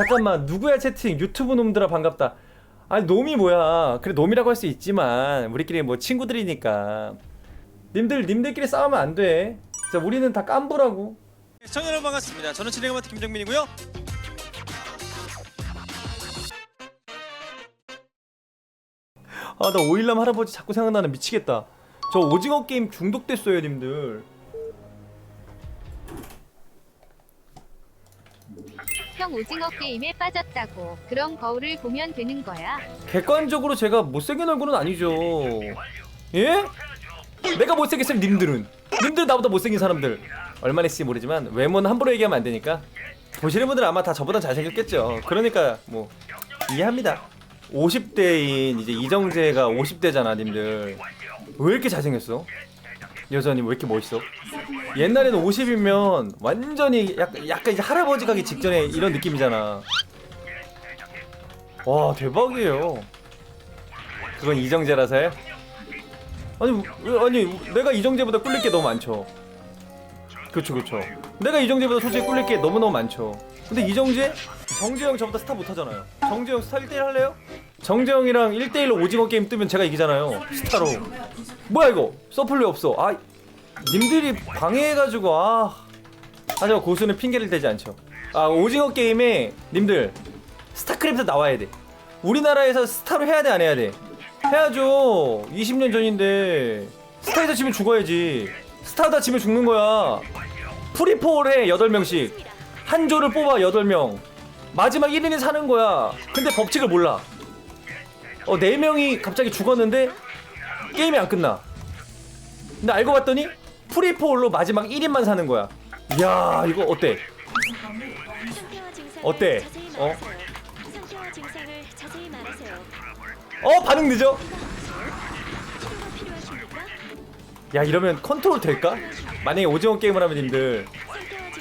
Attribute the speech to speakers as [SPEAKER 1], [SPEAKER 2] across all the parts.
[SPEAKER 1] 잠깐만 누구야 채팅? 유튜브 놈들아 반갑다. 아니 놈이 뭐야? 그래 놈이라고 할 수 있지만 우리끼리 뭐 친구들이니까. 님들 님들끼리 싸우면 안돼. 자 우리는 다 깐부라고.
[SPEAKER 2] 시청자 여러분 반갑습니다. 저는 진행을 맡은 김정민이고요.
[SPEAKER 1] 아 나 오일남 할아버지 자꾸 생각나는 미치겠다. 저 오징어 게임 중독됐어요 님들
[SPEAKER 3] 형 오징어 게임에 빠졌다고. 그럼 거울을 보면 되는 거야.
[SPEAKER 1] 객관적으로 제가 못생긴 얼굴은 아니죠 예? 내가 못생겼으면 님들은 님들 나보다 못생긴 사람들 얼마나 있을지 모르지만 외모는 함부로 얘기하면 안 되니까 보시는 분들은 아마 다 저보다 잘생겼겠죠 그러니까 뭐 이해합니다 50대인 이제 이정재가 50대잖아 님들 왜 이렇게 잘생겼어? 여전히 왜 이렇게 멋있어? 옛날에는 50이면 완전히 약간, 약간 이제 할아버지 가기 직전에 이런 느낌이잖아 와 대박이에요 그건 이정재라서요? 아니 왜- 아니 내가 이정재보다 꿀릴 게 너무 많죠 그쵸 그쵸 내가 이정재보다 솔직히 꿀릴 게 너무너무 많죠 근데 이정재? 정재영 저보다 스타 못하잖아요. 정재영 스타 1대1 할래요? 정재영이랑 1대1로 오징어 게임 뜨면 제가 이기잖아요 스타로. 뭐야 이거? 서플리 없어. 아 님들이 방해해가지고 아. 하지만 고수는 핑계를 대지 않죠. 아 오징어 게임에 님들 스타크래프트 나와야 돼. 우리나라에서 스타로 해야 돼 안 해야 돼? 해야죠. 20년 전인데. 스타에서 지면 죽어야지. 스타다 지면 죽는 거야. 프리폴 해 8명씩. 한 조를 뽑아 8명 마지막 1인이 사는 거야 근데 법칙을 몰라 어 4명이 갑자기 죽었는데 게임이 안 끝나 근데 알고 봤더니 프리폴로 마지막 1인만 사는 거야 이야 이거 어때 어때? 어? 어 반응 늦어? 야 이러면 컨트롤 될까? 만약에 오징어 게임을 하면 님들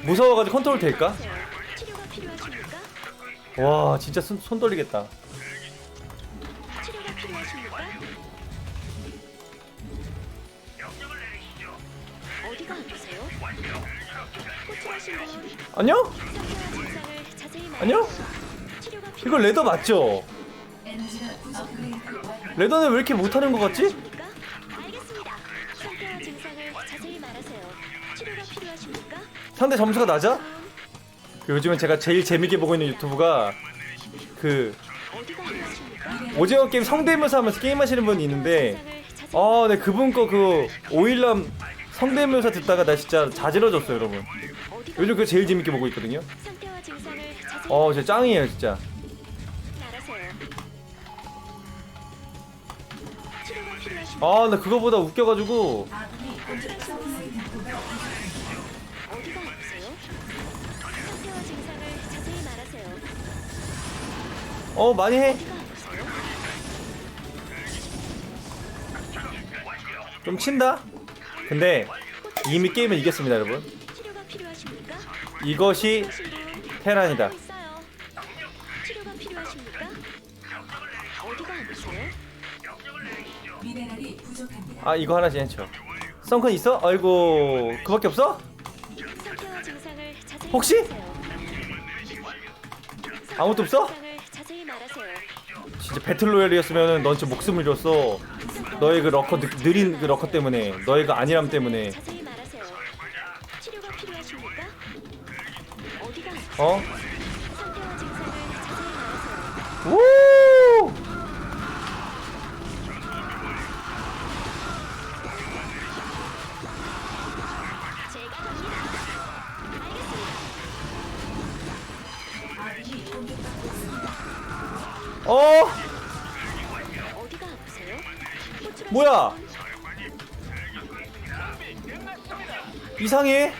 [SPEAKER 1] 무서워가지고 컨트롤 될까? 와 진짜 손, 손 떨리겠다
[SPEAKER 4] 치료가 필요하십니까? 어디가 아프세요? 호출하신 분
[SPEAKER 1] 안녕?
[SPEAKER 4] 상태와 증상을 자세히 말하세요.
[SPEAKER 1] 안녕?
[SPEAKER 4] 치료가 필요
[SPEAKER 1] 이거 레더 맞죠? 레더는 왜 이렇게 못하는 것 같지?
[SPEAKER 4] 필요하십니까? 알겠습니다. 상태와 증상을 자세히 말하세요. 치료가 필요하십니까?
[SPEAKER 1] 상대 점수가 낮아? 그 요즘은 제가 제일 재밌게 보고 있는 유튜브가 그? 오징어 게임 성대모사 하면서 게임하시는 분이 있는데 아, 네 그분 거 그 오일남 성대모사 듣다가 나 진짜 자지러졌어요, 여러분. 요즘 그거 제일 재밌게 보고 있거든요. 어, 진짜 짱이에요, 진짜. 아, 나 그거보다 웃겨가지고
[SPEAKER 4] 어
[SPEAKER 1] 많이 해. 좀 친다. 근데 이미 게임을 이겼습니다, 여러분.
[SPEAKER 4] 치료가 필요하십니까?
[SPEAKER 1] 이것이 테란이다.
[SPEAKER 4] 하고 있어요. 치료가 필요하십니까? 어디가 아프세요?
[SPEAKER 5] 미네랄이 부족합니다.
[SPEAKER 1] 아, 이거 하나 괜찮죠. 썬컨 있어? 아이고, 그밖에 없어?
[SPEAKER 4] 상태와 증상을 자세히
[SPEAKER 1] 혹시? 아무것도 없어? 진짜 배틀로얄이었으면 넌 진짜 목숨을 잃었어. 너의 그 러커 느, 느린 그 러커 때문에, 너의 그 안일함 때문에.
[SPEAKER 4] 자세히 말하세요. 치료가 필요하십니까? 어디가 아프세요?
[SPEAKER 1] 어?
[SPEAKER 4] 상태와 증상을 자세히 말하세요.
[SPEAKER 1] 우!
[SPEAKER 4] 제가 갑니다.
[SPEAKER 1] 어? 뭐야?
[SPEAKER 4] 분,
[SPEAKER 1] 이상해?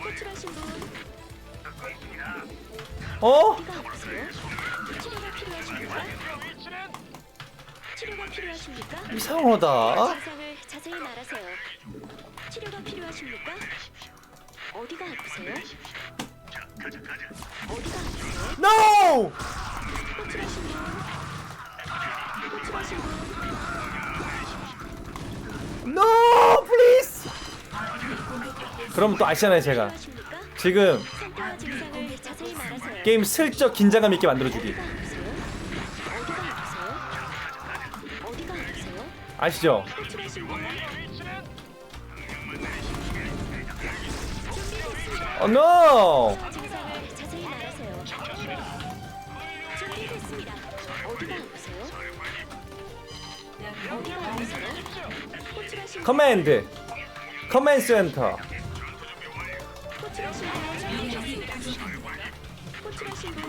[SPEAKER 1] 어? 이상하다.
[SPEAKER 4] 어디가 아프세요? 어디가 아프세요?
[SPEAKER 1] 그럼 또 아시잖아요, 제가. 지금. 게임 슬쩍 긴장감 있게 만들어주기? 아시죠? 어 노!
[SPEAKER 4] 증상을 자세히 말하세 호출하신 분
[SPEAKER 1] 커맨드 커맨드 센터
[SPEAKER 4] 호출하신 분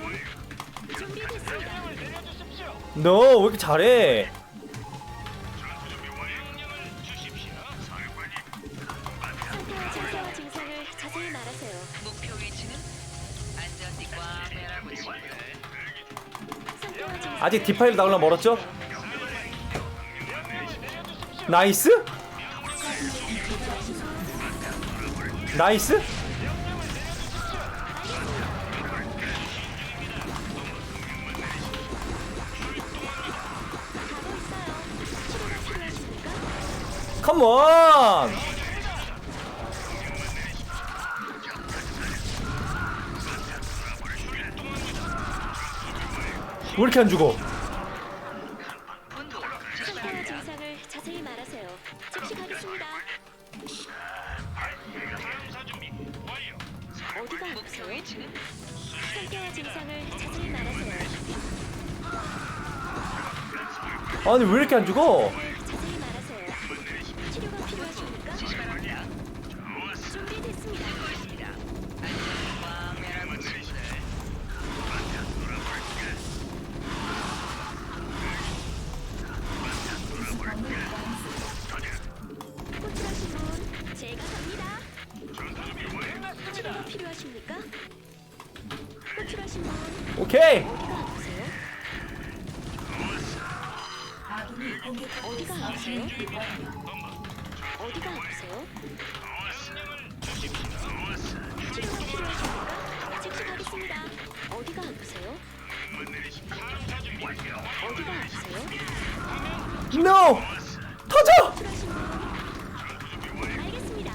[SPEAKER 4] 준비됐습니다. 호출하신 분 준비됐습니다.
[SPEAKER 1] 너왜 이렇게 잘해? 아직 디파일 나오려 멀었죠? 나이스? 나이스? 컴온! 왜 이렇게 안 죽어?
[SPEAKER 4] 상태와 증상을 자세히 말하세요. 즉시 가겠습니다. 어디가 아프세요? 상태와 증상을 자세히 말하세요.
[SPEAKER 1] 아니 왜 이렇게 안 죽어?
[SPEAKER 4] 필요하십니까? 즉시 가겠습니다. 어디가 아프세요? 어디가 아프세요?
[SPEAKER 1] NO! 터져!
[SPEAKER 4] 알겠습니다.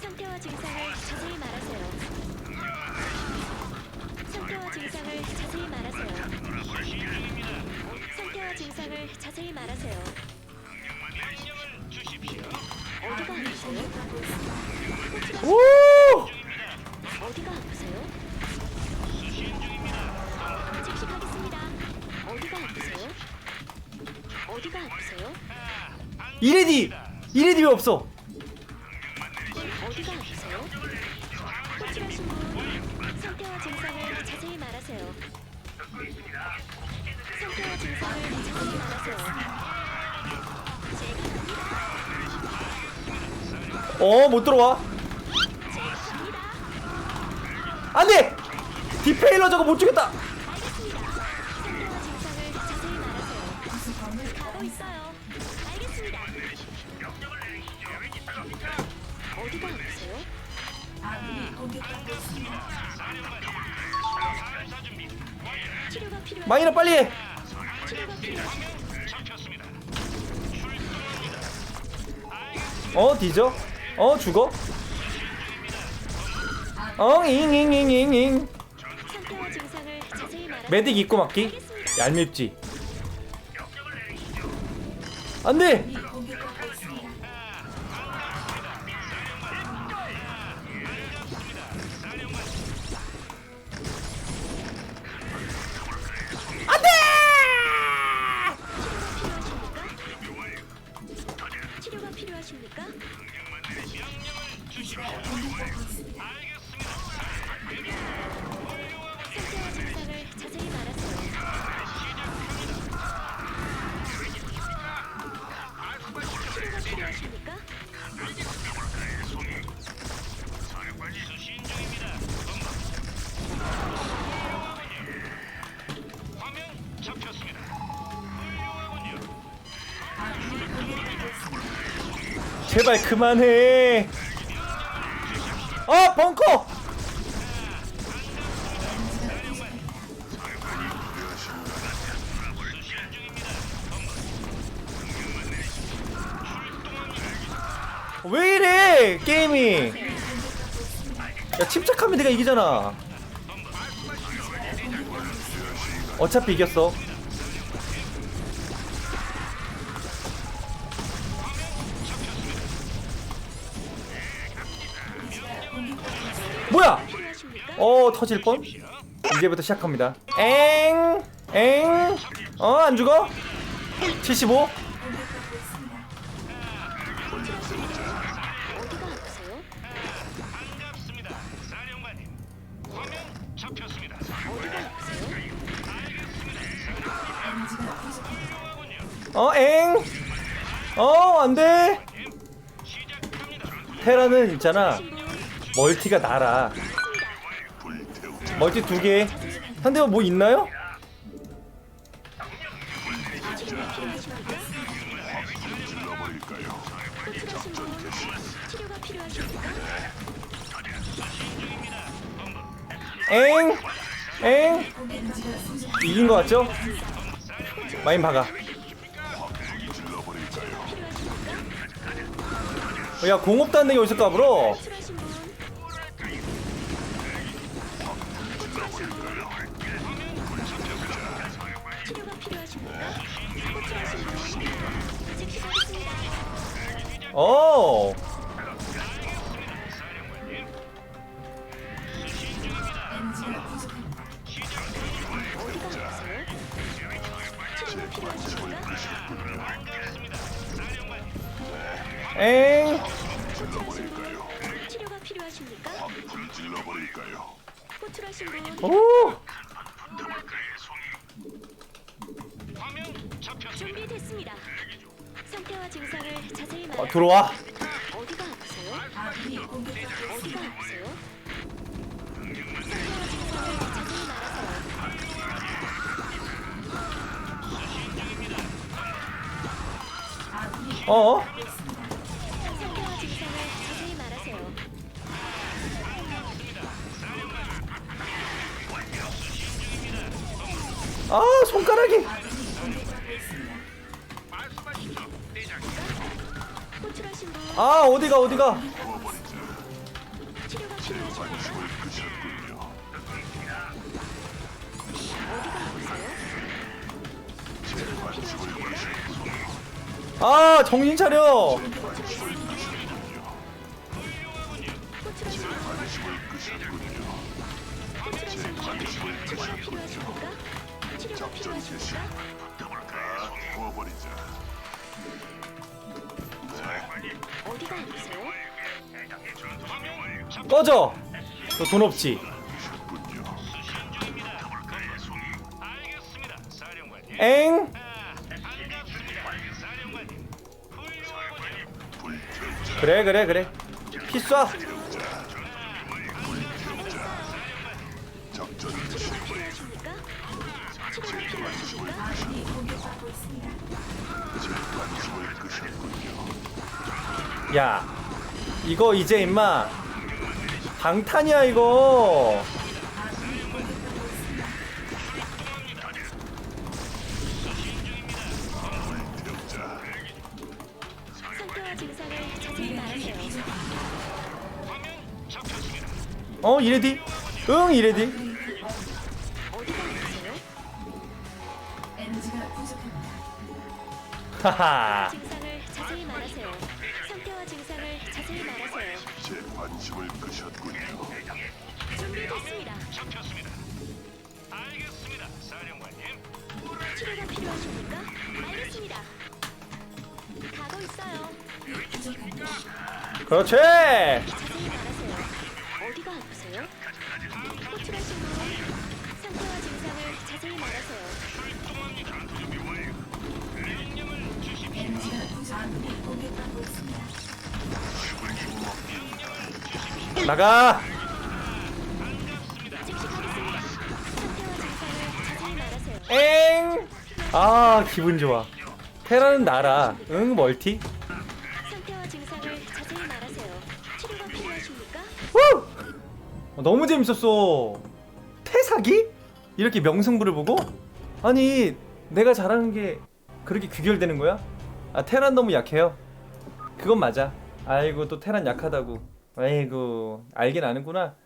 [SPEAKER 4] 상태와 증상을 자세히 말하세요. 상태와 증상을 자세히 말하세요. 상태와 증상을 자세히 말하세요.
[SPEAKER 1] 이레디! 이레디 왜 없어?
[SPEAKER 4] 어,
[SPEAKER 1] 못 들어와. 안 돼! 디페일러 저거 못 죽겠다! 마이너 빨리? 어, 뒤져? 어, 죽어? 어, 잉잉잉잉잉.
[SPEAKER 4] 상태와 증상을 자세히 말하세요.
[SPEAKER 1] 메딕 입고 막기? 얄밉지. 안 돼! 제발 그만해. 어 벙커. 왜 이래 게임이 야 침착하면 내가 이기잖아 어차피 이겼어 뭐야? 어 터질 뻔? 이제부터 시작합니다. 엥, 엥, 어 안 죽어? 75?
[SPEAKER 4] 어디가 아프세요? 어디가 아프세요?
[SPEAKER 5] 에너지가 부족합니다.
[SPEAKER 1] 어, 엥, 어 안 돼. 테라는 있잖아. 멀티가 날아. 멀티 두 개. 한대 뭐 있나요? 엥, 엥. 이긴 거 같죠? 마인 박아. 야 공업다는 데가 어디서 까불어? 어.
[SPEAKER 5] 에너
[SPEAKER 1] 들어와.
[SPEAKER 4] 어? 아
[SPEAKER 1] 손가락이. 아 어디가 어디가.
[SPEAKER 4] 아
[SPEAKER 1] 정신 차려.
[SPEAKER 4] 어디가 아프세요?
[SPEAKER 1] 꺼져. 너 돈 없지? 엥? 그래 그래 그래. 피 쏴. 야, 이거 이제 임마 방탄이야 이거. 어 이레디? 응
[SPEAKER 5] 부족합니다.
[SPEAKER 1] 하하.
[SPEAKER 6] 관심을 끄셨군요.
[SPEAKER 4] 준비됐습니다. 치료가 필요하십니까? 알겠습니다. 가고 있어요.
[SPEAKER 1] 그렇지.
[SPEAKER 4] 자세히
[SPEAKER 1] 나가. 엥. 아 기분 좋아. 테라는 나라. 응 멀티. 후! 어, 너무 재밌었어. 태사기? 이렇게 명승부를 보고? 아니, 내가 잘하는 게 그렇게 귀결되는 거야? 아, 테란 너무 약해요. 그건 맞아. 아이고, 또 테란 약하다고. 아이고, 알긴 아는구나.